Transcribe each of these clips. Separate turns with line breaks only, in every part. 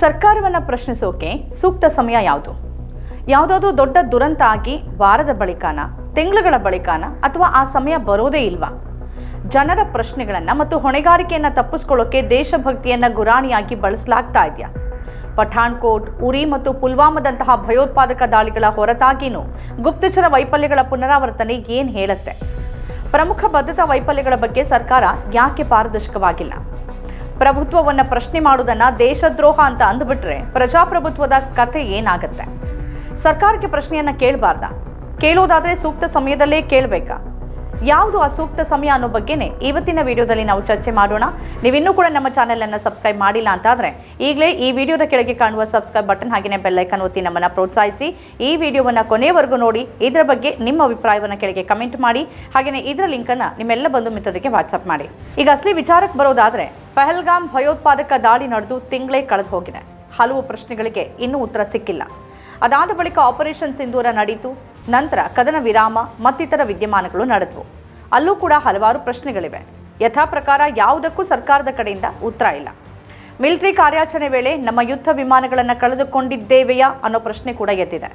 ಸರ್ಕಾರವನ್ನು ಪ್ರಶ್ನಿಸೋಕೆ ಸೂಕ್ತ ಸಮಯ ಯಾವುದು? ಯಾವುದಾದ್ರೂ ದೊಡ್ಡ ದುರಂತ ಆಗಿ ವಾರದ ಬಳಿಕನ, ತಿಂಗಳುಗಳ ಬಳಿಕನ ಅಥವಾ ಆ ಸಮಯ ಬರೋದೇ ಇಲ್ವಾ? ಜನರ ಪ್ರಶ್ನೆಗಳನ್ನು ಮತ್ತು ಹೊಣೆಗಾರಿಕೆಯನ್ನು ತಪ್ಪಿಸ್ಕೊಳ್ಳೋಕೆ ದೇಶಭಕ್ತಿಯನ್ನು ಗುರಾಣಿಯಾಗಿ ಬಳಸಲಾಗ್ತಾ ಇದೆಯಾ? ಪಠಾಣ್ಕೋಟ್, ಉರಿ ಮತ್ತು ಪುಲ್ವಾಮಾದಂತಹ ಭಯೋತ್ಪಾದಕ ದಾಳಿಗಳ ಹೊರತಾಗಿನೂ ಗುಪ್ತಚರ ವೈಫಲ್ಯಗಳ ಪುನರಾವರ್ತನೆ ಏನು ಹೇಳುತ್ತೆ? ಪ್ರಮುಖ ಭದ್ರತಾ ವೈಫಲ್ಯಗಳ ಬಗ್ಗೆ ಸರ್ಕಾರ ಯಾಕೆ ಪಾರದರ್ಶಕವಾಗಿಲ್ಲ? ಪ್ರಭುತ್ವವನ್ನು ಪ್ರಶ್ನೆ ಮಾಡೋದನ್ನು ದೇಶದ್ರೋಹ ಅಂತ ಅಂದ್ಬಿಟ್ರೆ ಪ್ರಜಾಪ್ರಭುತ್ವದ ಕಥೆ ಏನಾಗುತ್ತೆ? ಸರ್ಕಾರಕ್ಕೆ ಪ್ರಶ್ನೆಯನ್ನು ಕೇಳಬಾರ್ದ? ಕೇಳೋದಾದರೆ ಸೂಕ್ತ ಸಮಯದಲ್ಲೇ ಕೇಳಬೇಕಾ? ಯಾವುದು ಅಸೂಕ್ತ ಸಮಯ ಅನ್ನೋ ಬಗ್ಗೆನೇ ಇವತ್ತಿನ ವಿಡಿಯೋದಲ್ಲಿ ನಾವು ಚರ್ಚೆ ಮಾಡೋಣ. ನೀವಿನ್ನೂ ಕೂಡ ನಮ್ಮ ಚಾನೆಲನ್ನು ಸಬ್ಸ್ಕ್ರೈಬ್ ಮಾಡಿಲ್ಲ ಅಂತಾದರೆ ಈಗಲೇ ಈ ವಿಡಿಯೋದ ಕೆಳಗೆ ಕಾಣುವ ಸಬ್ಸ್ಕ್ರೈಬ್ ಬಟನ್ ಹಾಗೆಯೇ ಬೆಲ್ಲೈಕನ್ ಒತ್ತಿ ನಮ್ಮನ್ನು ಪ್ರೋತ್ಸಾಹಿಸಿ. ಈ ವಿಡಿಯೋವನ್ನು ಕೊನೆಯವರೆಗೂ ನೋಡಿ, ಇದರ ಬಗ್ಗೆ ನಿಮ್ಮ ಅಭಿಪ್ರಾಯವನ್ನು ಕೆಳಗೆ ಕಮೆಂಟ್ ಮಾಡಿ ಹಾಗೆಯೇ ಇದರ ಲಿಂಕನ್ನು ನಿಮ್ಮೆಲ್ಲ ಬಂಧು ಮಿತ್ರರಿಗೆ ವಾಟ್ಸಪ್ ಮಾಡಿ. ಈಗ ಅಸಲಿ ವಿಚಾರಕ್ಕೆ ಬರೋದಾದರೆ, ಪಹಲ್ಗಾಮ್ ಭಯೋತ್ಪಾದಕ ದಾಳಿ ನಡೆದು ತಿಂಗಳೇ ಕಳೆದು ಹೋಗಿದೆ. ಹಲವು ಪ್ರಶ್ನೆಗಳಿಗೆ ಇನ್ನೂ ಉತ್ತರ ಸಿಕ್ಕಿಲ್ಲ. ಅದಾದ ಬಳಿಕ ಆಪರೇಷನ್ ಸಿಂಧೂರ ನಡೀತು. ನಂತರ ಕದನ ವಿರಾಮ, ಮತ್ತಿತರ ವಿದ್ಯಮಾನಗಳು ನಡೆದವು. ಅಲ್ಲೂ ಕೂಡ ಹಲವಾರು ಪ್ರಶ್ನೆಗಳಿವೆ. ಯಥಾ ಪ್ರಕಾರ ಯಾವುದಕ್ಕೂ ಸರ್ಕಾರದ ಕಡೆಯಿಂದ ಉತ್ತರ ಇಲ್ಲ. ಮಿಲಿಟರಿ ಕಾರ್ಯಾಚರಣೆ ವೇಳೆ ನಮ್ಮ ಯುದ್ಧ ವಿಮಾನಗಳನ್ನು ಕಳೆದುಕೊಂಡಿದ್ದೇವೆಯಾ ಅನ್ನೋ ಪ್ರಶ್ನೆ ಕೂಡ ಎದ್ದಿದೆ.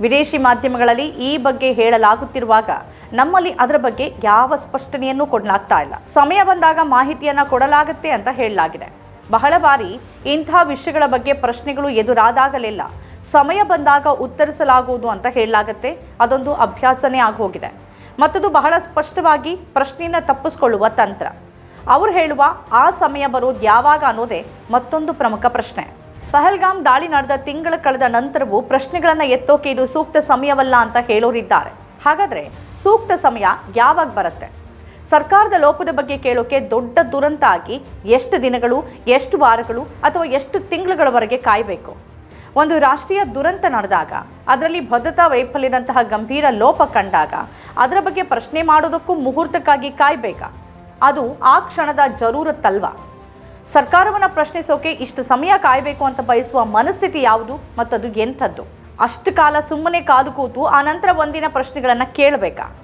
ವಿದೇಶಿ ಮಾಧ್ಯಮಗಳಲ್ಲಿ ಈ ಬಗ್ಗೆ ಹೇಳಲಾಗುತ್ತಿರುವಾಗ ನಮ್ಮಲ್ಲಿ ಅದರ ಬಗ್ಗೆ ಯಾವ ಸ್ಪಷ್ಟನೆಯನ್ನು ಕೊಡಲಾಗ್ತಾ ಇಲ್ಲ. ಸಮಯ ಬಂದಾಗ ಮಾಹಿತಿಯನ್ನು ಕೊಡಲಾಗುತ್ತೆ ಅಂತ ಹೇಳಲಾಗಿದೆ. ಬಹಳ ಬಾರಿ ಇಂಥ ವಿಷಯಗಳ ಬಗ್ಗೆ ಪ್ರಶ್ನೆಗಳು ಎದುರಾದಾಗಲೆಲ್ಲ ಸಮಯ ಬಂದಾಗ ಉತ್ತರಿಸಲಾಗುವುದು ಅಂತ ಹೇಳಲಾಗತ್ತೆ. ಅದೊಂದು ಅಭ್ಯಾಸನೇ ಆಗೋಗಿದೆ. ಮತ್ತದು ಬಹಳ ಸ್ಪಷ್ಟವಾಗಿ ಪ್ರಶ್ನೆಯನ್ನು ತಪ್ಪಿಸ್ಕೊಳ್ಳುವ ತಂತ್ರ. ಅವ್ರು ಹೇಳುವ ಆ ಸಮಯ ಬರೋದು ಯಾವಾಗ ಅನ್ನೋದೇ ಮತ್ತೊಂದು ಪ್ರಮುಖ ಪ್ರಶ್ನೆ. ಪಹಲ್ಗಾಮ್ ದಾಳಿ ನಡೆದ ತಿಂಗಳ ಕಳೆದ ನಂತರವೂ ಪ್ರಶ್ನೆಗಳನ್ನು ಎತ್ತೋಕೆ ಇದು ಸೂಕ್ತ ಸಮಯವಲ್ಲ ಅಂತ ಹೇಳೋರಿದ್ದಾರೆ. ಹಾಗಾದರೆ ಸೂಕ್ತ ಸಮಯ ಯಾವಾಗ ಬರುತ್ತೆ? ಸರ್ಕಾರದ ಲೋಪದ ಬಗ್ಗೆ ಕೇಳೋಕೆ ದೊಡ್ಡ ದುರಂತ ಆಗಿ ಎಷ್ಟು ದಿನಗಳು, ಎಷ್ಟು ವಾರಗಳು ಅಥವಾ ಎಷ್ಟು ತಿಂಗಳುಗಳವರೆಗೆ ಕಾಯಬೇಕು? ಒಂದು ರಾಷ್ಟ್ರೀಯ ದುರಂತ ನಡೆದಾಗ, ಅದರಲ್ಲಿ ಭದ್ರತಾ ವೈಫಲ್ಯದಂತಹ ಗಂಭೀರ ಲೋಪ ಕಂಡಾಗ, ಅದರ ಬಗ್ಗೆ ಪ್ರಶ್ನೆ ಮಾಡೋದಕ್ಕೂ ಮುಹೂರ್ತಕ್ಕಾಗಿ ಕಾಯಬೇಕಾ? ಅದು ಆ ಕ್ಷಣದ ಜರೂರತ್ತಲ್ವ? ಸರ್ಕಾರವನ್ನು ಪ್ರಶ್ನಿಸೋಕೆ ಇಷ್ಟು ಸಮಯ ಕಾಯಬೇಕು ಅಂತ ಬಯಸುವ ಮನಸ್ಥಿತಿ ಯಾವುದು ಮತ್ತದು ಎಂಥದ್ದು? ಅಷ್ಟು ಕಾಲ ಸುಮ್ಮನೆ ಕಾದು ಕೂತು ಆ ನಂತರ ಒಂದಿನ ಪ್ರಶ್ನೆಗಳನ್ನು ಕೇಳಬೇಕಾ?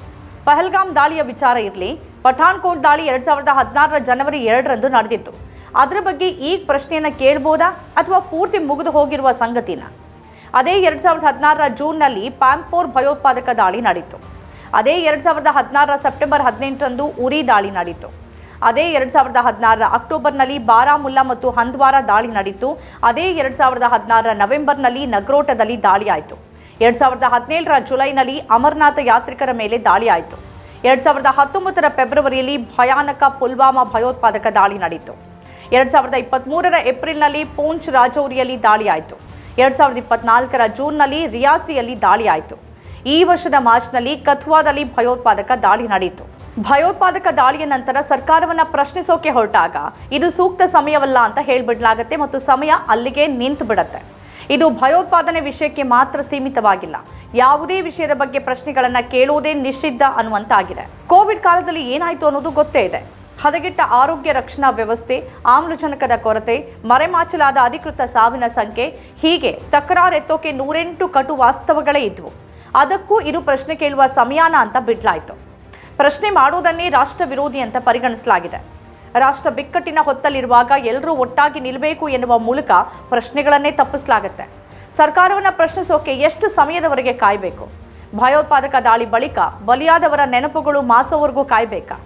ಪಹಲ್ಗಾಮ್ ದಾಳಿಯ ವಿಚಾರ ಇರಲಿ, ಪಠಾಣ್ಕೋಟ್ ದಾಳಿ ಎರಡು ಸಾವಿರದ ಹದಿನಾರರ ಜನವರಿ ಎರಡರಂದು ನಡೆದಿತ್ತು. ಅದರ ಬಗ್ಗೆ ಈಗ ಪ್ರಶ್ನೆಯನ್ನು ಕೇಳ್ಬೋದಾ ಅಥವಾ ಪೂರ್ತಿ ಮುಗಿದು ಹೋಗಿರುವ ಸಂಗತಿನ? ಅದೇ ಎರಡು ಸಾವಿರದ ಹದಿನಾರರ ಜೂನ್ನಲ್ಲಿ ಪ್ಯಾಂಪೋರ್ ಭಯೋತ್ಪಾದಕ ದಾಳಿ ನಡೆಯಿತು ಅದೇ ಎರಡು ಸಾವಿರದ ಹದಿನಾರರ ಸೆಪ್ಟೆಂಬರ್ ಹದಿನೆಂಟರಂದು ಉರಿ ದಾಳಿ ನಡೆಯಿತು ಅದೇ ಎರಡು ಸಾವಿರದ ಹದಿನಾರರ ಅಕ್ಟೋಬರ್ನಲ್ಲಿ ಬಾರಾಮುಲ್ಲಾ ಮತ್ತು ಹಂದ್ವಾರ ದಾಳಿ ನಡೆಯಿತು ಅದೇ ಎರಡು ಸಾವಿರದ ಹದಿನಾರರ ನವೆಂಬರ್ನಲ್ಲಿ ನಗ್ರೋಟದಲ್ಲಿ ದಾಳಿ ಆಯಿತು. ಎರಡು ಸಾವಿರದ ಹದಿನೇಳರ ಜುಲೈನಲ್ಲಿ ಅಮರನಾಥ ಯಾತ್ರಿಕರ ಮೇಲೆ ದಾಳಿ ಆಯಿತು. ಎರಡು ಸಾವಿರದ ಹತ್ತೊಂಬತ್ತರ ಫೆಬ್ರವರಿಯಲ್ಲಿ ಭಯಾನಕ ಪುಲ್ವಾಮಾ ಭಯೋತ್ಪಾದಕ ದಾಳಿ ನಡೆಯಿತು ಎರಡು ಸಾವಿರದ ಇಪ್ಪತ್ತ್ಮೂರರ ಏಪ್ರಿಲ್ನಲ್ಲಿ ಪೂಂಚ್ ರಾಜೌರಿಯಲ್ಲಿ ದಾಳಿ ಆಯಿತು ಎರಡು ಸಾವಿರದ ಇಪ್ಪತ್ನಾಲ್ಕರ ಜೂನ್ನಲ್ಲಿ ರಿಯಾಸಿಯಲ್ಲಿ ದಾಳಿ ಆಯಿತು ಈ ವರ್ಷದ ಮಾರ್ಚ್ನಲ್ಲಿ ಕಥುವಾದಲ್ಲಿ ಭಯೋತ್ಪಾದಕ ದಾಳಿ ನಡೆಯಿತು. ಭಯೋತ್ಪಾದಕ ದಾಳಿಯ ನಂತರ ಸರ್ಕಾರವನ್ನು ಪ್ರಶ್ನಿಸೋಕೆ ಹೊರಟಾಗ ಇದು ಸೂಕ್ತ ಸಮಯವಲ್ಲ ಅಂತ ಹೇಳಿಬಿಡ್ಲಾಗತ್ತೆ ಮತ್ತು ಸಮಯ ಅಲ್ಲಿಗೆ ನಿಂತು ಬಿಡತ್ತೆ. ಇದು ಭಯೋತ್ಪಾದನೆ ವಿಷಯಕ್ಕೆ ಮಾತ್ರ ಸೀಮಿತವಾಗಿಲ್ಲ. ಯಾವುದೇ ವಿಷಯದ ಬಗ್ಗೆ ಪ್ರಶ್ನೆಗಳನ್ನು ಕೇಳುವುದೇ ನಿಷಿದ್ಧ ಅನ್ನುವಂತಾಗಿದೆ. ಕೋವಿಡ್ ಕಾಲದಲ್ಲಿ ಏನಾಯಿತು ಅನ್ನೋದು ಗೊತ್ತೇ ಇದೆ. ಹದಗೆಟ್ಟ ಆರೋಗ್ಯ ರಕ್ಷಣಾ ವ್ಯವಸ್ಥೆ, ಆಮ್ಲಜನಕದ ಕೊರತೆ, ಮರೆಮಾಚಲಾದ ಅಧಿಕೃತ ಸಾವಿನ ಸಂಖ್ಯೆ, ಹೀಗೆ ತಕರಾರೆತ್ತೋಕೆ ನೂರೆಂಟು ಕಟು ವಾಸ್ತವಗಳೇ ಇದ್ವು. ಅದಕ್ಕೂ ಇದು ಪ್ರಶ್ನೆ ಕೇಳುವ ಸಮಯಾನ ಅಂತ ಬಿಡ್ಲಾಯಿತು. ಪ್ರಶ್ನೆ ಮಾಡೋದನ್ನೇ ರಾಷ್ಟ್ರ ವಿರೋಧಿ ಅಂತ ಪರಿಗಣಿಸಲಾಗಿದೆ. ರಾಷ್ಟ್ರ ಬಿಕ್ಕಟ್ಟಿನ ಹೊತ್ತಲ್ಲಿರುವಾಗ ಎಲ್ಲರೂ ಒಟ್ಟಾಗಿ ನಿಲ್ಲಬೇಕು ಎನ್ನುವ ಮೂಲಕ ಪ್ರಶ್ನೆಗಳನ್ನೇ ತಪ್ಪಿಸಲಾಗುತ್ತೆ. ಸರ್ಕಾರವನ್ನು ಪ್ರಶ್ನಿಸೋಕೆ ಎಷ್ಟು ಸಮಯದವರೆಗೆ ಕಾಯಬೇಕು? ಭಯೋತ್ಪಾದಕ ದಾಳಿ ಬಳಿಕ ಬಲಿಯಾದವರ ನೆನಪುಗಳು ಮಾಸೋವರೆಗೂ ಕಾಯಬೇಕಾ?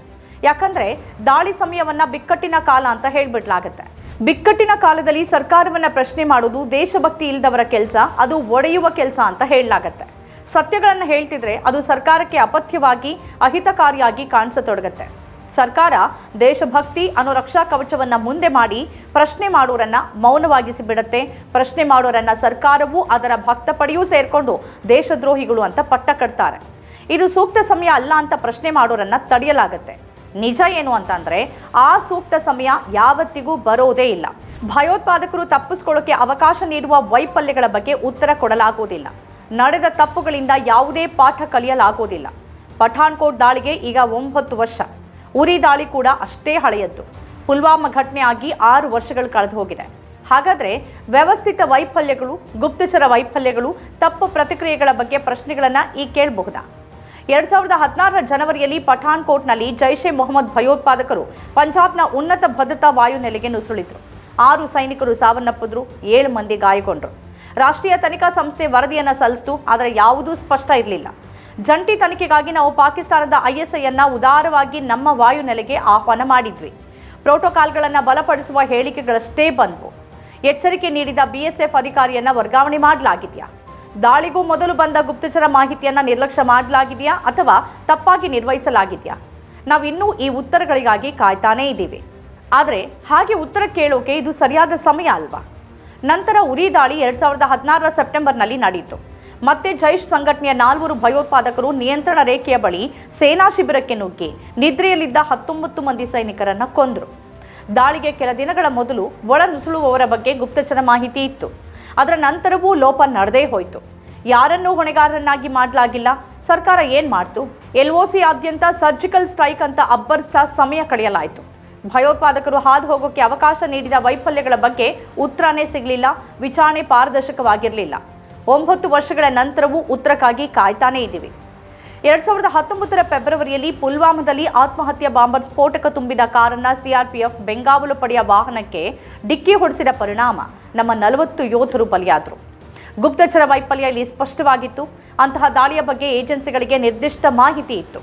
ಯಾಕಂದ್ರೆ ದಾಳಿ ಸಮಯವನ್ನ ಬಿಕ್ಕಟ್ಟಿನ ಕಾಲ ಅಂತ ಹೇಳ್ಬಿಡ್ಲಾಗತ್ತೆ. ಬಿಕ್ಕಟ್ಟಿನ ಕಾಲದಲ್ಲಿ ಸರ್ಕಾರವನ್ನ ಪ್ರಶ್ನೆ ಮಾಡೋದು ದೇಶಭಕ್ತಿ ಇಲ್ಲದವರ ಕೆಲಸ, ಅದು ಒಡೆಯುವ ಕೆಲಸ ಅಂತ ಹೇಳಲಾಗತ್ತೆ. ಸತ್ಯಗಳನ್ನು ಹೇಳ್ತಿದ್ರೆ ಅದು ಸರ್ಕಾರಕ್ಕೆ ಅಪಥ್ಯವಾಗಿ, ಅಹಿತಕಾರಿಯಾಗಿ ಕಾಣಿಸತೊಡಗತ್ತೆ. ಸರ್ಕಾರ ದೇಶಭಕ್ತಿ ಅನ್ನೋ ರಕ್ಷಾ ಕವಚವನ್ನು ಮುಂದೆ ಮಾಡಿ ಪ್ರಶ್ನೆ ಮಾಡೋರನ್ನ ಮೌನವಾಗಿಸಿ ಬಿಡುತ್ತೆ ಪ್ರಶ್ನೆ ಮಾಡೋರನ್ನ ಸರ್ಕಾರವೂ ಅದರ ಭಕ್ತ ಪಡೆಯೂ ಸೇರ್ಕೊಂಡು ದೇಶದ್ರೋಹಿಗಳು ಅಂತ ಪಟ್ಟ ಕಟ್ತಾರೆ. ಇದು ಸೂಕ್ತ ಸಮಯ ಅಲ್ಲ ಅಂತ ಪ್ರಶ್ನೆ ಮಾಡೋರನ್ನ ತಡೆಯಲಾಗತ್ತೆ. ನಿಜ ಏನು ಅಂತಂದರೆ, ಆ ಸೂಕ್ತ ಸಮಯ ಯಾವತ್ತಿಗೂ ಬರೋದೇ ಇಲ್ಲ. ಭಯೋತ್ಪಾದಕರು ತಪ್ಪಿಸ್ಕೊಳ್ಳೋಕೆ ಅವಕಾಶ ನೀಡುವ ವೈಫಲ್ಯಗಳ ಬಗ್ಗೆ ಉತ್ತರ ಕೊಡಲಾಗುವುದಿಲ್ಲ. ನಡೆದ ತಪ್ಪುಗಳಿಂದ ಯಾವುದೇ ಪಾಠ ಕಲಿಯಲಾಗುವುದಿಲ್ಲ. ಪಠಾಣ್ಕೋಟ್ ದಾಳಿಗೆ ಈಗ ಒಂಬತ್ತು ವರ್ಷ. ಉರಿ ದಾಳಿ ಕೂಡ ಅಷ್ಟೇ ಹಳೆಯದ್ದು. ಪುಲ್ವಾಮಾ ಘಟನೆ ಆಗಿ ಆರು ವರ್ಷಗಳು ಕಳೆದು ಹೋಗಿದೆ. ಹಾಗಾದರೆ ವ್ಯವಸ್ಥಿತ ವೈಫಲ್ಯಗಳು, ಗುಪ್ತಚರ ವೈಫಲ್ಯಗಳು, ತಪ್ಪು ಪ್ರತಿಕ್ರಿಯೆಗಳ ಬಗ್ಗೆ ಪ್ರಶ್ನೆಗಳನ್ನು ಈ ಕೇಳಬಹುದಾ? ಎರಡ್ ಸಾವಿರದ ಹದಿನಾರರ ಜನವರಿಯಲ್ಲಿ ಪಠಾಣ್ಕೋಟ್ನಲ್ಲಿ ಜೈಷ್ ಎ ಮೊಹಮ್ಮದ್ ಭಯೋತ್ಪಾದಕರು ಪಂಜಾಬ್ನ ಉನ್ನತ ಭದ್ರತಾ ವಾಯುನೆಲೆಗೆ ನುಸುಳಿದ್ರು. ಆರು ಸೈನಿಕರು ಸಾವನ್ನಪ್ಪಿದ್ರು, ಏಳು ಮಂದಿ ಗಾಯಗೊಂಡರು. ರಾಷ್ಟ್ರೀಯ ತನಿಖಾ ಸಂಸ್ಥೆ ವರದಿಯನ್ನು ಸಲ್ಲಿಸಿತು, ಆದರೆ ಯಾವುದೂ ಸ್ಪಷ್ಟ ಇರಲಿಲ್ಲ. ಜಂಟಿ ತನಿಖೆಗಾಗಿ ನಾವು ಪಾಕಿಸ್ತಾನದ ಐಎಸ್ಐಯನ್ನು ಉದಾರವಾಗಿ ನಮ್ಮ ವಾಯುನೆಲೆಗೆ ಆಹ್ವಾನ ಮಾಡಿದ್ವಿ. ಪ್ರೋಟೋಕಾಲ್ಗಳನ್ನು ಬಲಪಡಿಸುವ ಹೇಳಿಕೆಗಳಷ್ಟೇ ಬಂದವು. ಎಚ್ಚರಿಕೆ ನೀಡಿದ ಬಿಎಸ್ಎಫ್ ಅಧಿಕಾರಿಯನ್ನ ವರ್ಗಾವಣೆ ಮಾಡಲಾಗಿದೆಯಾ? ದಾಳಿಗೂ ಮೊದಲು ಬಂದ ಗುಪ್ತಚರ ಮಾಹಿತಿಯನ್ನ ನಿರ್ಲಕ್ಷ್ಯ ಮಾಡಲಾಗಿದೆಯಾ ಅಥವಾ ತಪ್ಪಾಗಿ ನಿರ್ವಹಿಸಲಾಗಿದೆಯಾ? ನಾವಿನ್ನೂ ಈ ಉತ್ತರಗಳಿಗಾಗಿ ಕಾಯ್ತಾನೇ ಇದ್ದೀವಿ. ಆದರೆ ಹಾಗೆ ಉತ್ತರ ಕೇಳೋಕೆ ಇದು ಸರಿಯಾದ ಸಮಯ ಅಲ್ವಾ? ನಂತರ ಉರಿ ದಾಳಿ ಎರಡು ಸಾವಿರದ ಹದಿನಾರರ ಸೆಪ್ಟೆಂಬರ್ನಲ್ಲಿ ನಡೆಯಿತು. ಮತ್ತೆ ಜೈಷ್ ಸಂಘಟನೆಯ ನಾಲ್ವರು ಭಯೋತ್ಪಾದಕರು ನಿಯಂತ್ರಣ ರೇಖೆಯ ಬಳಿ ಸೇನಾ ಶಿಬಿರಕ್ಕೆ ನುಗ್ಗಿ ನಿದ್ರೆಯಲ್ಲಿದ್ದ ಹತ್ತೊಂಬತ್ತು ಮಂದಿ ಸೈನಿಕರನ್ನು ಕೊಂದರು. ದಾಳಿಗೆ ಕೆಲ ದಿನಗಳ ಮೊದಲು ಒಳನುಸುಳುವವರ ಬಗ್ಗೆ ಗುಪ್ತಚರ ಮಾಹಿತಿ ಇತ್ತು. ಅದರ ನಂತರವೂ ಲೋಪ ನಡೆದೇ ಹೋಯಿತು. ಯಾರನ್ನೂ ಹೊಣೆಗಾರರನ್ನಾಗಿ ಮಾಡಲಾಗಿಲ್ಲ. ಸರ್ಕಾರ ಏನು ಮಾಡ್ತು? ಎಲ್ ಎಲ್ಒಸಿ ಆದ್ಯಂತ ಸರ್ಜಿಕಲ್ ಸ್ಟ್ರೈಕ್ ಅಂತ ಅಬ್ಬರಿಸ್ತಾ ಸಮಯ ಕಳೆಯಲಾಯಿತು. ಭಯೋತ್ಪಾದಕರು ಹಾದು ಹೋಗೋಕೆ ಅವಕಾಶ ನೀಡಿದ ವೈಫಲ್ಯಗಳ ಬಗ್ಗೆ ಉತ್ತರನೇ ಸಿಗಲಿಲ್ಲ, ವಿಚಾರಣೆ ಪಾರದರ್ಶಕವಾಗಿರಲಿಲ್ಲ. ಒಂಬತ್ತು ವರ್ಷಗಳ ನಂತರವೂ ಉತ್ತರಕ್ಕಾಗಿ ಕಾಯ್ತಾನೇ ಇದ್ದೀವಿ. ಎರಡ್ ಸಾವಿರದ ಹತ್ತೊಂಬತ್ತರ ಫೆಬ್ರವರಿಯಲ್ಲಿ ಪುಲ್ವಾಮಾದಲ್ಲಿ ಆತ್ಮಹತ್ಯಾ ಬಾಂಬರ್ ಸ್ಫೋಟಕ ತುಂಬಿದ ಕಾರನ್ನ ಸಿಆರ್ಪಿಎಫ್ ಬೆಂಗಾವಲು ಪಡೆಯ ವಾಹನಕ್ಕೆ ಡಿಕ್ಕಿ ಹೊಡೆಸಿದ ಪರಿಣಾಮ ನಮ್ಮ ನಲವತ್ತು ಯೋಧರು ಬಲಿಯಾದರು. ಗುಪ್ತಚರ ವೈಫಲ್ಯ ಇಲ್ಲಿ ಸ್ಪಷ್ಟವಾಗಿತ್ತು. ಅಂತಹ ದಾಳಿಯ ಬಗ್ಗೆ ಏಜೆನ್ಸಿಗಳಿಗೆ ನಿರ್ದಿಷ್ಟ ಮಾಹಿತಿ ಇತ್ತು.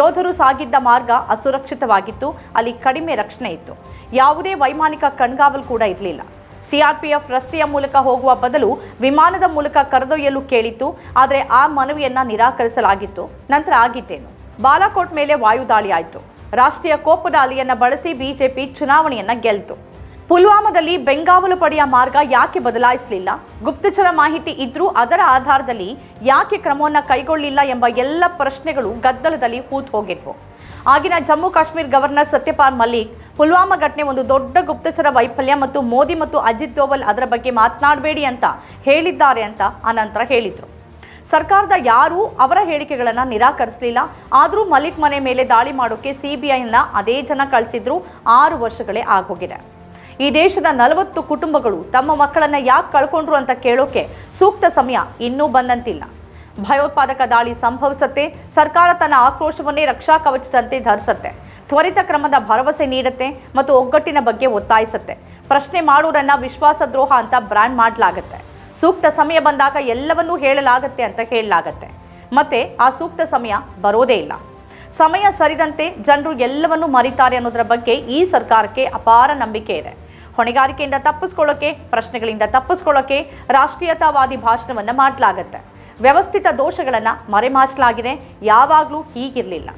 ಯೋಧರು ಸಾಗಿದ್ದ ಮಾರ್ಗ ಅಸುರಕ್ಷಿತವಾಗಿತ್ತು. ಅಲ್ಲಿ ಕಡಿಮೆ ರಕ್ಷಣೆ ಇತ್ತು. ಯಾವುದೇ ವೈಮಾನಿಕ ಕಣ್ಗಾವಲು ಕೂಡ ಇರಲಿಲ್ಲ. ಸಿಆರ್ಪಿಎಫ್ ರಸ್ತೆಯ ಮೂಲಕ ಹೋಗುವ ಬದಲು ವಿಮಾನದ ಮೂಲಕ ಕರೆದೊಯ್ಯಲು ಕೇಳಿತ್ತು, ಆದರೆ ಆ ಮನವಿಯನ್ನ ನಿರಾಕರಿಸಲಾಗಿತ್ತು. ನಂತರ ಆಗಿದ್ದೇನು ಬಾಲಾಕೋಟ್ ಮೇಲೆ ವಾಯುದಾಳಿ ಆಯಿತು. ರಾಷ್ಟ್ರೀಯ ಕೋಪದ ಬಳಸಿ ಬಿಜೆಪಿ ಚುನಾವಣೆಯನ್ನ ಗೆಲ್ತು. ಪುಲ್ವಾಮಾದಲ್ಲಿ ಬೆಂಗಾವಲು ಪಡೆಯ ಮಾರ್ಗ ಯಾಕೆ ಬದಲಾಯಿಸಲಿಲ್ಲ? ಗುಪ್ತಚರ ಮಾಹಿತಿ ಇದ್ರೂ ಅದರ ಆಧಾರದಲ್ಲಿ ಯಾಕೆ ಕ್ರಮವನ್ನು ಕೈಗೊಳ್ಳಿಲ್ಲ ಎಂಬ ಎಲ್ಲ ಪ್ರಶ್ನೆಗಳು ಗದ್ದಲದಲ್ಲಿ ಹೂತು ಹೋಗಿದ್ವು. ಆಗಿನ ಜಮ್ಮು ಕಾಶ್ಮೀರ್ ಗವರ್ನರ್ ಸತ್ಯಪಾಲ್ ಮಲ್ಲಿಕ್ ಪುಲ್ವಾಮಾ ಘಟನೆ ಒಂದು ದೊಡ್ಡ ಗುಪ್ತಚರ ವೈಫಲ್ಯ ಮತ್ತು ಮೋದಿ ಮತ್ತು ಅಜಿತ್ ದೋವಲ್ ಅದರ ಬಗ್ಗೆ ಮಾತನಾಡಬೇಡಿ ಅಂತ ಹೇಳಿದ್ದಾರೆ ಅಂತ ಅನಂತರ ಹೇಳಿದರು. ಸರ್ಕಾರದ ಯಾರೂ ಅವರ ಹೇಳಿಕೆಗಳನ್ನು ನಿರಾಕರಿಸಲಿಲ್ಲ. ಆದರೂ ಮಲಿಕ್ ಮನೆ ಮೇಲೆ ದಾಳಿ ಮಾಡೋಕೆ ಸಿಬಿಐನ ಅದೇ ಜನ ಕಳಿಸಿದ್ರು. ಆರು ವರ್ಷಗಳೇ ಆಗೋಗಿದೆ. ಈ ದೇಶದ ನಲವತ್ತು ಕುಟುಂಬಗಳು ತಮ್ಮ ಮಕ್ಕಳನ್ನು ಯಾಕೆ ಕಳ್ಕೊಂಡ್ರು ಅಂತ ಕೇಳೋಕೆ ಸೂಕ್ತ ಸಮಯ ಇನ್ನೂ ಬಂದಂತಿಲ್ಲ. ಭಯೋತ್ಪಾದಕ ದಾಳಿ ಸಂಭವಿಸತ್ತೆ. ಸರ್ಕಾರ ತನ್ನ ಆಕ್ರೋಶವನ್ನೇ ರಕ್ಷಾ ಕವಚದಂತೆ ಧರಿಸತ್ತೆ. ತ್ವರಿತ ಕ್ರಮದ ಭರವಸೆ ನೀಡುತ್ತೆ ಮತ್ತು ಒಗ್ಗಟ್ಟಿನ ಬಗ್ಗೆ ಒತ್ತಾಯಿಸುತ್ತೆ. ಪ್ರಶ್ನೆ ಮಾಡೋರನ್ನ ವಿಶ್ವಾಸದ್ರೋಹ ಅಂತ ಬ್ರ್ಯಾಂಡ್ ಮಾಡಲಾಗತ್ತೆ. ಸೂಕ್ತ ಸಮಯ ಬಂದಾಗ ಎಲ್ಲವನ್ನೂ ಹೇಳಲಾಗತ್ತೆ ಅಂತ ಹೇಳಲಾಗತ್ತೆ. ಮತ್ತೆ ಆ ಸೂಕ್ತ ಸಮಯ ಬರೋದೇ ಇಲ್ಲ. ಸಮಯ ಸರಿದಂತೆ ಜನರು ಎಲ್ಲವನ್ನೂ ಮರಿತಾರೆ ಅನ್ನೋದರ ಬಗ್ಗೆ ಈ ಸರ್ಕಾರಕ್ಕೆ ಅಪಾರ ನಂಬಿಕೆ ಇದೆ. ಹೊಣೆಗಾರಿಕೆಯಿಂದ ತಪ್ಪಿಸ್ಕೊಳ್ಳೋಕೆ, ಪ್ರಶ್ನೆಗಳಿಂದ ತಪ್ಪಿಸ್ಕೊಳ್ಳೋಕೆ ರಾಷ್ಟ್ರೀಯತಾವಾದಿ ಭಾಷಣವನ್ನು ಮಾಡಲಾಗತ್ತೆ. ವ್ಯವಸ್ಥಿತ ದೋಷಗಳನ್ನು ಮರೆಮಾಚಲಾಗಿದೆ. ಯಾವಾಗಲೂ ಹೀಗಿರಲಿಲ್ಲ.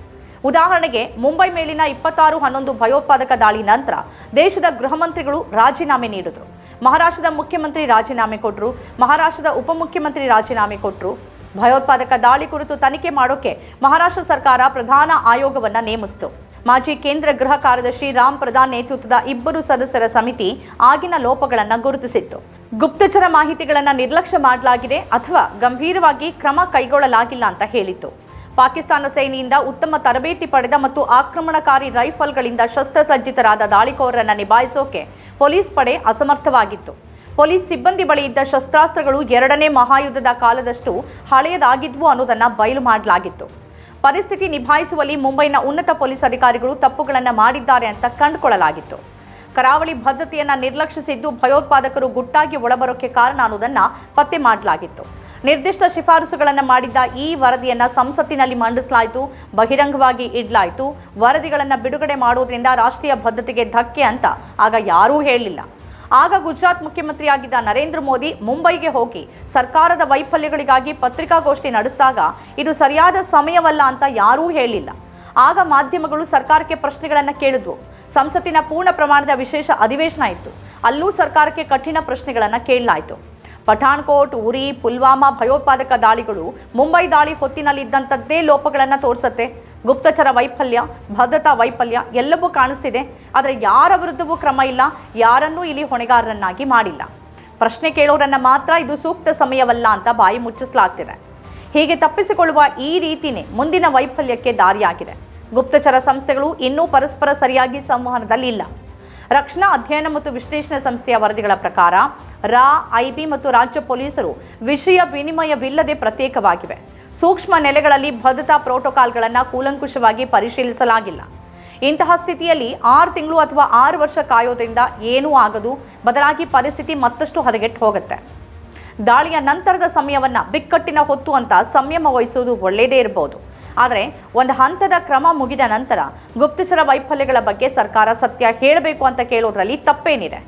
ಉದಾಹರಣೆಗೆ ಮುಂಬೈ ಮೇಲಿನ ಇಪ್ಪತ್ತಾರು ಹನ್ನೊಂದು ಭಯೋತ್ಪಾದಕ ದಾಳಿ ನಂತರ ದೇಶದ ಗೃಹ ಮಂತ್ರಿಗಳು ರಾಜೀನಾಮೆ ನೀಡಿದ್ರು. ಮಹಾರಾಷ್ಟ್ರದ ಮುಖ್ಯಮಂತ್ರಿ ರಾಜೀನಾಮೆ ಕೊಟ್ಟರು ಮಹಾರಾಷ್ಟ್ರದ ಉಪಮುಖ್ಯಮಂತ್ರಿ ರಾಜೀನಾಮೆ ಕೊಟ್ಟರು ಭಯೋತ್ಪಾದಕ ದಾಳಿ ಕುರಿತು ತನಿಖೆ ಮಾಡೋಕೆ ಮಹಾರಾಷ್ಟ್ರ ಸರ್ಕಾರ ಪ್ರಧಾನ ಆಯೋಗವನ್ನ ನೇಮಿಸಿತು. ಮಾಜಿ ಕೇಂದ್ರ ಗೃಹ ಕಾರ್ಯದರ್ಶಿ ರಾಮ್ ಪ್ರಧಾನ್ ನೇತೃತ್ವದ ಇಬ್ಬರು ಸದಸ್ಯರ ಸಮಿತಿ ಆಗಿನ ಲೋಪಗಳನ್ನು ಗುರುತಿಸಿತ್ತು. ಗುಪ್ತಚರ ಮಾಹಿತಿಗಳನ್ನು ನಿರ್ಲಕ್ಷ್ಯ ಮಾಡಲಾಗಿದೆ ಅಥವಾ ಗಂಭೀರವಾಗಿ ಕ್ರಮ ಕೈಗೊಳ್ಳಲಾಗಿಲ್ಲ ಅಂತ ಹೇಳಿತ್ತು. ಪಾಕಿಸ್ತಾನ ಸೇನೆಯಿಂದ ಉತ್ತಮ ತರಬೇತಿ ಪಡೆದ ಮತ್ತು ಆಕ್ರಮಣಕಾರಿ ರೈಫಲ್ಗಳಿಂದ ಶಸ್ತ್ರಸಜ್ಜಿತರಾದ ದಾಳಿಕೋರರನ್ನು ನಿಭಾಯಿಸೋಕೆ ಪೊಲೀಸ್ ಪಡೆ ಅಸಮರ್ಥವಾಗಿತ್ತು. ಪೊಲೀಸ್ ಸಿಬ್ಬಂದಿ ಬಳಿ ಇದ್ದ ಶಸ್ತ್ರಾಸ್ತ್ರಗಳು ಎರಡನೇ ಮಹಾಯುದ್ಧದ ಕಾಲದಷ್ಟು ಹಳೆಯದಾಗಿದ್ವು ಅನ್ನೋದನ್ನು ಬಯಲು ಮಾಡಲಾಗಿತ್ತು. ಪರಿಸ್ಥಿತಿ ನಿಭಾಯಿಸುವಲ್ಲಿ ಮುಂಬೈನ ಉನ್ನತ ಪೊಲೀಸ್ ಅಧಿಕಾರಿಗಳು ತಪ್ಪುಗಳನ್ನು ಮಾಡಿದ್ದಾರೆ ಅಂತ ಕಂಡುಕೊಳ್ಳಲಾಗಿತ್ತು. ಕರಾವಳಿ ಭದ್ರತೆಯನ್ನು ನಿರ್ಲಕ್ಷಿಸಿದ್ದು ಭಯೋತ್ಪಾದಕರು ಗುಟ್ಟಾಗಿ ಒಳಬರೋಕ್ಕೆ ಕಾರಣ ಅನ್ನೋದನ್ನು ಪತ್ತೆ ಮಾಡಲಾಗಿತ್ತು. ನಿರ್ದಿಷ್ಟ ಶಿಫಾರಸುಗಳನ್ನು ಮಾಡಿದ್ದ ಈ ವರದಿಯನ್ನು ಸಂಸತ್ತಿನಲ್ಲಿ ಮಂಡಿಸಲಾಯಿತು, ಬಹಿರಂಗವಾಗಿ ಇಡ್ಲಾಯಿತು. ವರದಿಗಳನ್ನು ಬಿಡುಗಡೆ ಮಾಡುವುದರಿಂದ ರಾಷ್ಟ್ರೀಯ ಭದ್ರತೆಗೆ ಧಕ್ಕೆ ಅಂತ ಆಗ ಯಾರೂ ಹೇಳಲಿಲ್ಲ. ಆಗ ಗುಜರಾತ್ ಮುಖ್ಯಮಂತ್ರಿಯಾಗಿದ್ದ ನರೇಂದ್ರ ಮೋದಿ ಮುಂಬೈಗೆ ಹೋಗಿ ಸರ್ಕಾರದ ವೈಫಲ್ಯಗಳಿಗಾಗಿ ಪತ್ರಿಕಾಗೋಷ್ಠಿ ನಡೆಸಿದಾಗ ಇದು ಸರಿಯಾದ ಸಮಯವಲ್ಲ ಅಂತ ಯಾರೂ ಹೇಳಿಲ್ಲ ಆಗ ಮಾಧ್ಯಮಗಳು ಸರ್ಕಾರಕ್ಕೆ ಪ್ರಶ್ನೆಗಳನ್ನು ಕೇಳಿದ್ವು. ಸಂಸತ್ತಿನ ಪೂರ್ಣ ಪ್ರಮಾಣದ ವಿಶೇಷ ಅಧಿವೇಶನ ಇತ್ತು. ಅಲ್ಲೂ ಸರ್ಕಾರಕ್ಕೆ ಕಠಿಣ ಪ್ರಶ್ನೆಗಳನ್ನು ಕೇಳಲಾಯಿತು. ಪಠಾಣ್ಕೋಟ್, ಉರಿ, ಪುಲ್ವಾಮಾ ಭಯೋತ್ಪಾದಕ ದಾಳಿಗಳು ಮುಂಬೈ ದಾಳಿ ಹೊತ್ತಿನಲ್ಲಿದ್ದಂಥದ್ದೇ ಲೋಪಗಳನ್ನು ತೋರಿಸುತ್ತೆ. ಗುಪ್ತಚರ ವೈಫಲ್ಯ, ಭದ್ರತಾ ವೈಫಲ್ಯ ಎಲ್ಲವೂ ಕಾಣಿಸ್ತಿದೆ. ಆದರೆ ಯಾರ ವಿರುದ್ಧವೂ ಕ್ರಮ ಇಲ್ಲ, ಯಾರನ್ನೂ ಇಲ್ಲಿ ಹೊಣೆಗಾರರನ್ನಾಗಿ ಮಾಡಿಲ್ಲ. ಪ್ರಶ್ನೆ ಕೇಳೋರನ್ನ ಮಾತ್ರ ಇದು ಸೂಕ್ತ ಸಮಯವಲ್ಲ ಅಂತ ಬಾಯಿ ಮುಚ್ಚಿಸಲಾಗ್ತಿದೆ. ಹೀಗೆ ತಪ್ಪಿಸಿಕೊಳ್ಳುವ ಈ ರೀತಿನೇ ಮುಂದಿನ ವೈಫಲ್ಯಕ್ಕೆ ದಾರಿಯಾಗಿದೆ. ಗುಪ್ತಚರ ಸಂಸ್ಥೆಗಳು ಇನ್ನೂ ಪರಸ್ಪರ ಸರಿಯಾಗಿ ಸಂವಹನದಲ್ಲಿಲ್ಲ. ರಕ್ಷಣಾ ಅಧ್ಯಯನ ಮತ್ತು ವಿಶ್ಲೇಷಣೆ ಸಂಸ್ಥೆಯ ವರದಿಗಳ ಪ್ರಕಾರ, ರಾ, ಐಬಿ ಮತ್ತು ರಾಜ್ಯ ಪೊಲೀಸರು ವಿಷಯ ವಿನಿಮಯವಿಲ್ಲದೆ ಪ್ರತ್ಯೇಕವಾಗಿವೆ. ಸೂಕ್ಷ್ಮ ನೆಲೆಗಳಲ್ಲಿ ಭದ್ರತಾ ಪ್ರೋಟೋಕಾಲ್ಗಳನ್ನು ಕೂಲಂಕುಷವಾಗಿ ಪರಿಶೀಲಿಸಲಾಗಿಲ್ಲ. ಇಂತಹ ಸ್ಥಿತಿಯಲ್ಲಿ ಆರು ತಿಂಗಳು ಅಥವಾ ಆರು ವರ್ಷ ಕಾಯೋದ್ರಿಂದ ಏನೂ ಆಗದು, ಬದಲಾಗಿ ಪರಿಸ್ಥಿತಿ ಮತ್ತಷ್ಟು ಹದಗೆಟ್ಟು ಹೋಗುತ್ತೆ. ದಾಳಿಯ ನಂತರದ ಸಮಯವನ್ನು ಬಿಕ್ಕಟ್ಟಿನ ಹೊತ್ತು ಅಂತ ಸಂಯಮ ವಹಿಸುವುದು ಒಳ್ಳೆಯದೇ ಇರಬಹುದು ಆದರೆ ಒಂದು ಹಂತದ ಕ್ರಮ ಮುಗಿದ ನಂತರ ಗುಪ್ತಚರ ವೈಫಲ್ಯಗಳ ಬಗ್ಗೆ ಸರ್ಕಾರ ಸತ್ಯ ಹೇಳಬೇಕು ಅಂತ ಕೇಳೋದ್ರಲ್ಲಿ ತಪ್ಪೇನಿದೆ.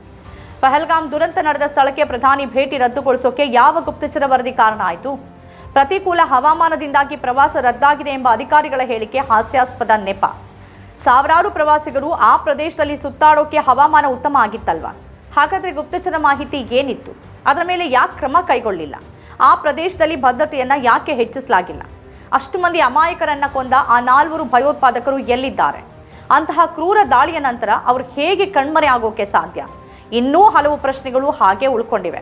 ಪಹಲ್ಗಾಮ್ ದುರಂತ ನಡೆದ ಸ್ಥಳಕ್ಕೆ ಪ್ರಧಾನಿ ಭೇಟಿ ರದ್ದುಗೊಳಿಸೋಕೆ ಯಾವ ಗುಪ್ತಚರ ವರದಿ ಕಾರಣ ಆಯಿತು? ಪ್ರತಿಕೂಲ ಹವಾಮಾನದಿಂದಾಗಿ ಪ್ರವಾಸ ರದ್ದಾಗಿದೆ ಎಂಬ ಅಧಿಕಾರಿಗಳ ಹೇಳಿಕೆ ಹಾಸ್ಯಾಸ್ಪದ ನೆಪ. ಸಾವಿರಾರು ಪ್ರವಾಸಿಗರು ಆ ಪ್ರದೇಶದಲ್ಲಿ ಸುತ್ತಾಡೋಕೆ ಹವಾಮಾನ ಉತ್ತಮ ಆಗಿತ್ತಲ್ವಾ? ಹಾಗಾದರೆ ಗುಪ್ತಚರ ಮಾಹಿತಿ ಏನಿತ್ತು? ಅದರ ಮೇಲೆ ಯಾಕೆ ಕ್ರಮ ಕೈಗೊಳ್ಳಿಲ್ಲ? ಆ ಪ್ರದೇಶದಲ್ಲಿ ಭದ್ರತೆಯನ್ನು ಯಾಕೆ ಹೆಚ್ಚಿಸಲಾಗಿಲ್ಲ? ಅಷ್ಟು ಮಂದಿ ಅಮಾಯಕರನ್ನ ಕೊಂದ ಆ ನಾಲ್ವರು ಭಯೋತ್ಪಾದಕರು ಎಲ್ಲಿದ್ದಾರೆ? ಅಂತಹ ಕ್ರೂರ ದಾಳಿಯ ನಂತರ ಅವರು ಹೇಗೆ ಕಣ್ಮರೆ ಆಗೋಕೆ ಸಾಧ್ಯ? ಇನ್ನೂ ಹಲವು ಪ್ರಶ್ನೆಗಳು ಹಾಗೆ ಉಳ್ಕೊಂಡಿವೆ.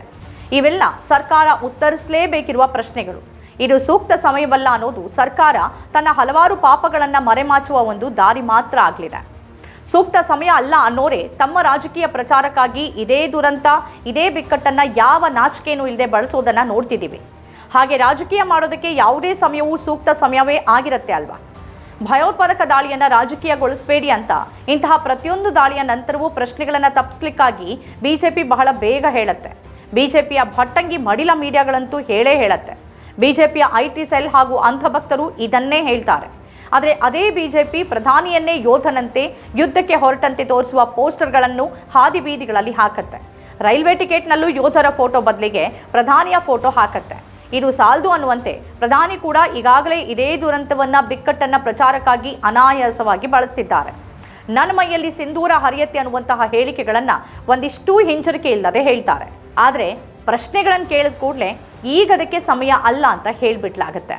ಇವೆಲ್ಲ ಸರ್ಕಾರ ಉತ್ತರಿಸಲೇಬೇಕಿರುವ ಪ್ರಶ್ನೆಗಳು. ಇದು ಸೂಕ್ತ ಸಮಯವಲ್ಲ ಅನ್ನೋದು ಸರ್ಕಾರ ತನ್ನ ಹಲವಾರು ಪಾಪಗಳನ್ನ ಮರೆಮಾಚುವ ಒಂದು ದಾರಿ ಮಾತ್ರ ಆಗಲಿದೆ. ಸೂಕ್ತ ಸಮಯ ಅಲ್ಲ ಅನ್ನೋರೇ ತಮ್ಮ ರಾಜಕೀಯ ಪ್ರಚಾರಕ್ಕಾಗಿ ಇದೇ ದುರಂತ, ಇದೇ ಬಿಕ್ಕಟ್ಟನ್ನ ಯಾವ ನಾಚಿಕೆಯೂ ಇಲ್ಲದೆ ಬಳಸೋದನ್ನ ನೋಡ್ತಿದ್ದೀವಿ. ಹಾಗೆ ರಾಜಕೀಯ ಮಾಡೋದಕ್ಕೆ ಯಾವುದೇ ಸಮಯವೂ ಸೂಕ್ತ ಸಮಯವೇ ಆಗಿರುತ್ತೆ ಅಲ್ವಾ? ಭಯೋತ್ಪಾದಕ ದಾಳಿಯನ್ನ ರಾಜಕೀಯಗೊಳಿಸಬೇಡಿ ಅಂತ ಇಂತಹ ಪ್ರತಿಯೊಂದು ದಾಳಿಯ ನಂತರವೂ ಪ್ರಶ್ನೆಗಳನ್ನ ತಪ್ಪಿಸ್ಲಿಕ್ಕಾಗಿ ಬಿಜೆಪಿ ಬಹಳ ಬೇಗ ಹೇಳುತ್ತೆ. ಬಿಜೆಪಿಯ ಭಟ್ಟಂಗಿ ಮಡಿಲ ಮೀಡಿಯಾಗಳಂತೂ ಹೇಳೇ ಹೇಳುತ್ತೆ. ಬಿಜೆಪಿಯ ಐ ಟಿ ಸೆಲ್ ಹಾಗೂ ಅಂಧಭಕ್ತರು ಇದನ್ನೇ ಹೇಳ್ತಾರೆ. ಆದರೆ ಅದೇ ಬಿಜೆಪಿ ಪ್ರಧಾನಿಯನ್ನೇ ಯೋಧನಂತೆ ಯುದ್ಧಕ್ಕೆ ಹೊರಟಂತೆ ತೋರಿಸುವ ಪೋಸ್ಟರ್ಗಳನ್ನು ಹಾದಿ ಬೀದಿಗಳಲ್ಲಿ ಹಾಕತ್ತೆ. ರೈಲ್ವೆ ಟಿಕೆಟ್ನಲ್ಲೂ ಯೋಧರ ಫೋಟೋ ಬದಲಿಗೆ ಪ್ರಧಾನಿಯ ಫೋಟೋ ಹಾಕತ್ತೆ. ಇದು ಸಾಲದು ಅನ್ನುವಂತೆ. ಪ್ರಧಾನಿ ಕೂಡ ಈಗಾಗಲೇ ಇದೇ ದುರಂತವನ್ನ, ಬಿಕ್ಕಟ್ಟನ್ನ ಪ್ರಚಾರಕ್ಕಾಗಿ ಅನಾಯಾಸವಾಗಿ ಬಳಸ್ತಿದ್ದಾರೆ. ನನ್ನ ಮೈಯಲ್ಲಿ ಸಿಂಧೂರ ಹರಿಯತ್ತೆ ಅನ್ನುವಂತಹ ಹೇಳಿಕೆಗಳನ್ನು ಒಂದಿಷ್ಟು ಹಿಂಜರಿಕೆ ಇಲ್ಲದೆ ಹೇಳ್ತಾರೆ. ಆದರೆ ಪ್ರಶ್ನೆಗಳನ್ನು ಕೇಳಿದ ಕೂಡಲೇ ಈಗ ಅದಕ್ಕೆ ಸಮಯ ಅಲ್ಲ ಅಂತ ಹೇಳಿಬಿಟ್ಲಾಗತ್ತೆ.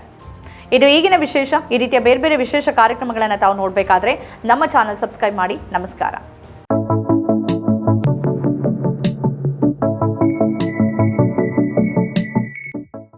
ಇದು ಈಗಿನ ವಿಶೇಷ. ಈ ರೀತಿಯ ಬೇರೆ ಬೇರೆ ವಿಶೇಷ ಕಾರ್ಯಕ್ರಮಗಳನ್ನು ತಾವು ನೋಡಬೇಕಾದ್ರೆ ನಮ್ಮ ಚಾನಲ್ ಸಬ್ಸ್ಕ್ರೈಬ್ ಮಾಡಿ. ನಮಸ್ಕಾರ.